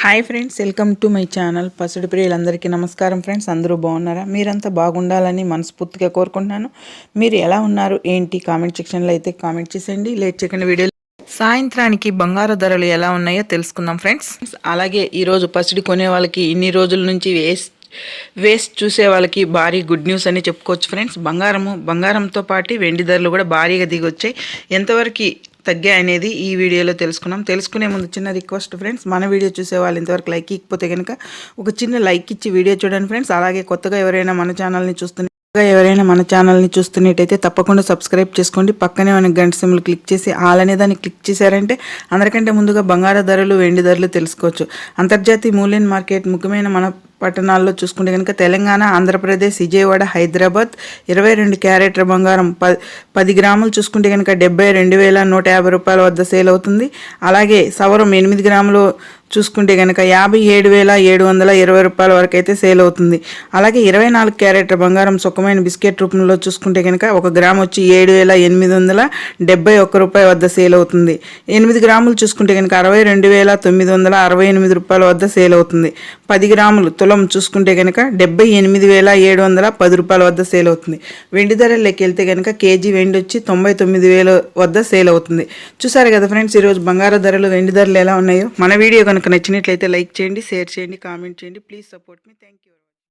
Hi friends welcome to my channel పసుడి ప్రియులందరికీ నమస్కారం friends అందరూ బాగున్నారా? మీరంతా బాగుండాలని మనస్ఫూర్తిగా కోరుకుంటున్నాను. మీరు ఎలా ఉన్నారు? ఏంటి? కామెంట్ సెక్షన్లో అయితే కామెంట్ చేసేయండి. లేట్ చేయకుండా వీడియో సాయంత్రానికి బంగారు ధరలు ఎలా ఉన్నాయో తెలుసుకుందాం ఫ్రెండ్స్ అలాగే ఈరోజు పసిడి కొనే వాళ్ళకి ఇన్ని రోజుల నుంచి వేస్ట్ వేస్ట్ చూసే వాళ్ళకి భారీ గుడ్ న్యూస్ అని చెప్పుకోవచ్చు ఫ్రెండ్స్ బంగారము బంగారంతో పాటు వెండి ధరలు కూడా భారీగా దిగి వచ్చాయి ఎంతవరకు తగ్గాయి అనేది ఈ వీడియోలో తెలుసుకున్నాం. తెలుసుకునే ముందు చిన్న రిక్వెస్ట్ ఫ్రెండ్స్ మన వీడియో చూసే వాళ్ళు ఇంతవరకు లైక్ ఇకపోతే కనుక ఒక చిన్న లైక్ ఇచ్చి వీడియో చూడండి ఫ్రెండ్స్. అలాగే కొత్తగా ఎవరైనా మన ఛానల్ని చూస్తున్న ఎవరైనా మన ఛానల్ని చూస్తున్నట్టయితే తప్పకుండా సబ్స్క్రైబ్ చేసుకోండి. పక్కనే మన గంట సిమ్లు క్లిక్ చేసి ఆల్ అనే దాన్ని క్లిక్ చేశారంటే అందరికంటే ముందుగా బంగారు ధరలు వెండి ధరలు తెలుసుకోవచ్చు. అంతర్జాతీయ మూల్యం మార్కెట్ ముఖ్యమైన మన పట్టణాల్లో చూసుకుంటే కనుక తెలంగాణ ఆంధ్రప్రదేశ్ విజయవాడ హైదరాబాద్ ఇరవై రెండు క్యారెట్ల బంగారం ప పది గ్రాములు చూసుకుంటే కనుక డెబ్బై రెండు వేల నూట యాభై రూపాయల వద్ద సేల్ అవుతుంది. అలాగే సవరం ఎనిమిది గ్రాములు చూసుకుంటే కనుక యాభై ఏడు వేల ఏడు వందల ఇరవై రూపాయల వరకు అయితే సేల్ అవుతుంది. అలాగే ఇరవై నాలుగు క్యారెట్ బంగారం సుఖమైన బిస్కెట్ రూపంలో చూసుకుంటే కనుక ఒక గ్రామ్ వచ్చి ఏడు వేల ఎనిమిది వందల డెబ్బై ఒక్క రూపాయి వద్ద సేల్ అవుతుంది. ఎనిమిది గ్రాములు చూసుకుంటే కనుక అరవై రెండు వేల తొమ్మిది వందల అరవై ఎనిమిది రూపాయల వద్ద సేల్ అవుతుంది. పది గ్రాములు తులం చూసుకుంటే కనుక డెబ్బై ఎనిమిది వేల ఏడు వందల పది రూపాయల వద్ద సేల్ అవుతుంది. వెండి ధరలోకి వెళ్తే కనుక కేజీ వెండి వచ్చి తొంభై తొమ్మిది వేల వద్ద సేల్ అవుతుంది. చూసారు కదా ఫ్రెండ్స్ ఈరోజు బంగారు ధరలు వెండి ధరలు ఎలా ఉన్నాయో? మన వీడియో కనుక కనుక నచ్చినట్లయితే లైక్ చేయండి షేర్ చేయండి కామెంట్ చేయండి. ప్లీజ్ సపోర్ట్ మీ థ్యాంక్ యూ